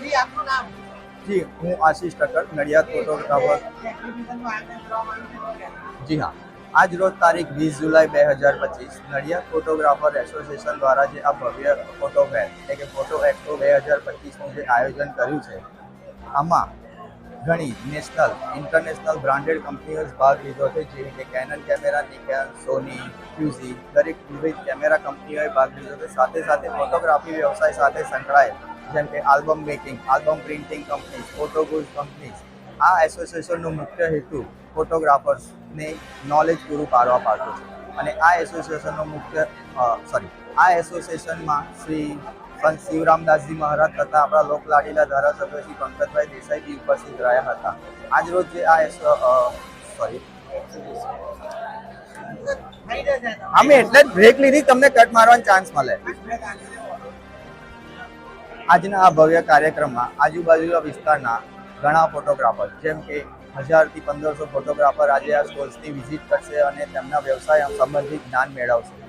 જી, આપનું નામ? જી, હું આશીષ ઠક્કર નડિયાદ ફોટોગ્રાફર. જી હા. આજ રોજ તારીખ વીસ જુલાઈ બે હજાર પચીસ, નડિયાદ ફોટોગ્રાફર એસોસિએશન દ્વારા જે આ ભવ્ય ફોટો ફેર એટલે કે ફોટો એક્સપો બે હજાર પચીસનું જે આયોજન કર્યું છે, આમાં ઘણી નેશનલ, ઇન્ટરનેશનલ બ્રાન્ડેડ કંપનીઓ ભાગ લીધો છે, જેવી કે કેનન કેમેરા નિકેન સોની ફ્યુઝી દરેક વિવિધ કેમેરા કંપનીઓએ ભાગ લીધો છે. સાથે સાથે ફોટોગ્રાફી વ્યવસાય સાથે સંકળાયેલ જેમ કે album making album printing company ફોટોગુડ companies આ એસોસિએશનનો મુખ્ય હેતુ ફોટોગ્રાફર્સને નોલેજ પૂરું પાડવા પાડતો છે. અને આ એસોસિએશનનો મુખ્ય સોરી આ એસોસિએશનમાં શ્રી સંત શિવરામદાસજી મહારાજ તથા આપણા લોકલાડીલા ધારાસભ્ય શ્રી પંકજભાઈ દેસાઈજી ઉપસ્થિત રહ્યા હતા. આજરોજ જે આ સોરી અમે એટલે જ બ્રેક લીધી, તમને કટ મારવાનો ચાન્સ મળે. આજના આ ભવ્ય કાર્યક્રમમાં આજુબાજુના વિસ્તારના ઘણા ફોટોગ્રાફર, જેમ કે હજારથી પંદરસો ફોટોગ્રાફર આજે આ સ્ટોલ્સની વિઝિટ કરશે અને તેમના વ્યવસાય સંબંધિત જ્ઞાન મેળવશે.